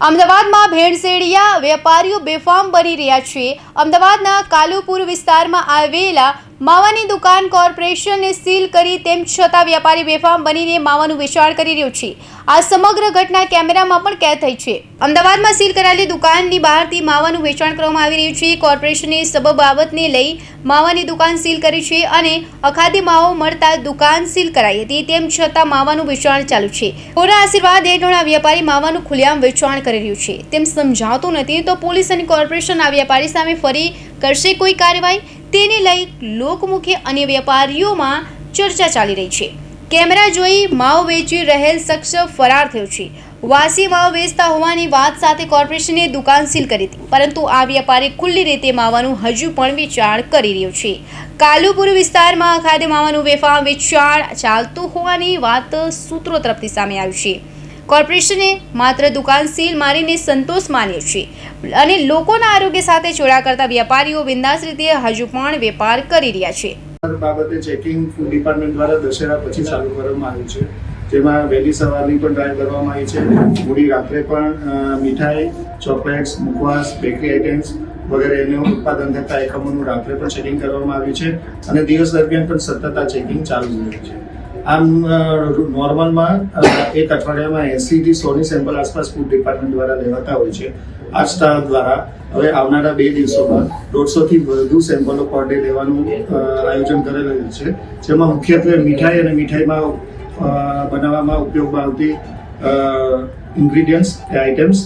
અમદાવાદમાં ભેળસેડિયા વેપારીઓ બેફામ બની રહ્યા છે. અમદાવાદના કાલુપુર વિસ્તારમાં આવેલા માવાની દુકાન કોર્પોરેશનને સીલ કરી તેમ છતાં વેપારી બેફામ બનીને માવાનું વેચાણ કરી રહ્યો છે. આ સમગ્ર ઘટના કેમેરામાં પણ કેદ થઈ છે. અમદાવાદમાં સીલ કરાયેલી દુકાનની બહારથી માવાનું વેચાણ કરવામાં આવી રહ્યું છે. કોર્પોરેશને સબ બાબતને લઈ માવાની દુકાન સીલ કરી છે અને અખાધી માવો મળતા દુકાન સીલ કરાઈ હતી. તેમ છતાં માવાનું વેચાણ ચાલુ છે. કોના આશીર્વાદ હેઠળના વેપારી માવાનું ખુલ્લેઆમ વેચાણ કરી રહ્યું છે. તેમ સમજાતું નથી તો પોલીસ અને કોર્પોરેશન આ વેપારી સામે ફરી કરશે કોઈ કાર્યવાહી? તેને લઈ લોકમુખે અન્ય વેપારીઓમાં ચર્ચા ચાલી રહી છે. કેમેરા જોઈ માવ વેચી રહેલ શખ્સ ફરાર થયો છે. વાસી માવ વેચતા હોવાની વાત સાથે કોર્પોરેશને દુકાન સીલ કરી હતી, પરંતુ આ વેપારી ખુલ્લી રીતે માવાનું હજુ પણ વેચાણ કરી રહ્યો છે. કાલુપુર વિસ્તારમાં ખાદ્ય માવાનું વેફામ વેચાણ ચાલતું હોવાની વાત સૂત્રો તરફથી સામે આવી છે. કોર્પોરેશને માત્ર દુકાન સીલ મારીને સંતોષ માન્યો છે અને લોકોના આરોગ્ય સાથે ચોરા કરતા વેપારીઓ બિંદાસ રીતે હજુ પણ વેપાર કરી રહ્યા છે. બાબતે ચેકિંગ ફૂડ ડિપાર્ટમેન્ટ દ્વારા દશેરા પછી ચાલુ કરવામાં આવ્યું છે. જેમાં વહેલી સવારની પણ ડ્રાઈવ કરવામાં આવી છે. મોડી રાત્રે પણ મીઠાઈ ચોકલેટ્સ મુખવાસ બેકરી આઇટમ્સ વગેરે એનું ઉત્પાદન થતા એકમોનું રાત્રે પણ ચેકિંગ કરવામાં આવ્યું છે. અને દિવસ દરમિયાન પણ સતત આ ચેકિંગ ચાલુ રહ્યું છે. આમ નોર્મલમાં એક અઠવાડિયામાં એંસીથી સોની સેમ્પલ આસપાસ ફૂડ ડિપાર્ટમેન્ટ દ્વારા લેવાતા હોય છે. આ સ્ટાફ દ્વારા હવે આવનારા બે દિવસોમાં દોઢસોથી વધુ સેમ્પલો પર ડે લેવાનું આયોજન કરેલું છે. જેમાં મુખ્યત્વે મીઠાઈ અને મીઠાઈમાં બનાવવામાં ઉપયોગમાં આવતી ઇન્ગ્રીડિયન્ટ્સ કે આઇટમ્સ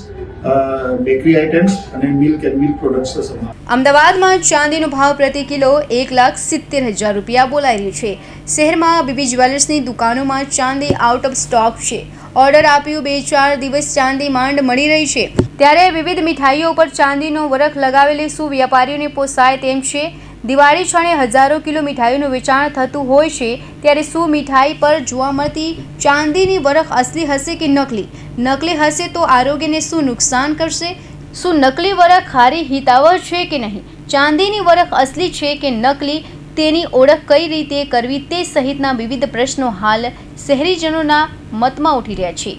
બેકરી આઇટમ્સ અને મિલ્ક એન્ડ મિલ્ક પ્રોડક્ટ્સનો સમાવેશ. અમદાવાદમાં ચાંદીનો ભાવ પ્રતિ કિલો એક લાખ સિત્તેર હજાર રૂપિયા બોલાઈ રહ્યો છે. શહેરમાં બીબી જ્વેલર્સની દુકાનોમાં ચાંદી આઉટ ઓફ સ્ટોક છે. ઓર્ડર આપ્યું બે ચાર દિવસ ચાંદી માંડ મળી રહી છે. ત્યારે વિવિધ મીઠાઈઓ પર ચાંદીનો વરખ લગાવેલી શું વ્યાપારીઓને પોસાય તેમ છે. દિવાળી ક્ષણે હજારો કિલો મીઠાઈઓનું વેચાણ થતું હોય છે, ત્યારે શું મીઠાઈ પર જોવા મળતી ચાંદીની વરખ અસલી હશે કે નકલી? નકલી હશે તો આરોગ્યને શું નુકસાન કરશે? શું નકલી વરખ ખારી હિતાવહ છે કે નહીં? ચાંદીની વરખ અસલી છે કે નકલી? તેની ઓળખ કઈ રીતે કરવી તે સહિતના વિવિધ પ્રશ્નો હાલ શહેરીજનોના મતમાં ઉઠી રહ્યા છે.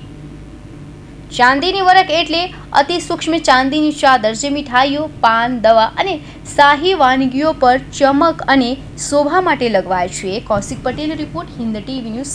ચાંદીની વરખ એટલે અતિ સૂક્ષ્મ ચાંદીની ચાદર જે મીઠાઈઓ, પાન, દવા અને શાહી વાનગીઓ પર ચમક અને શોભા માટે લગવાય છે. Kaushik Patel report Hind TV news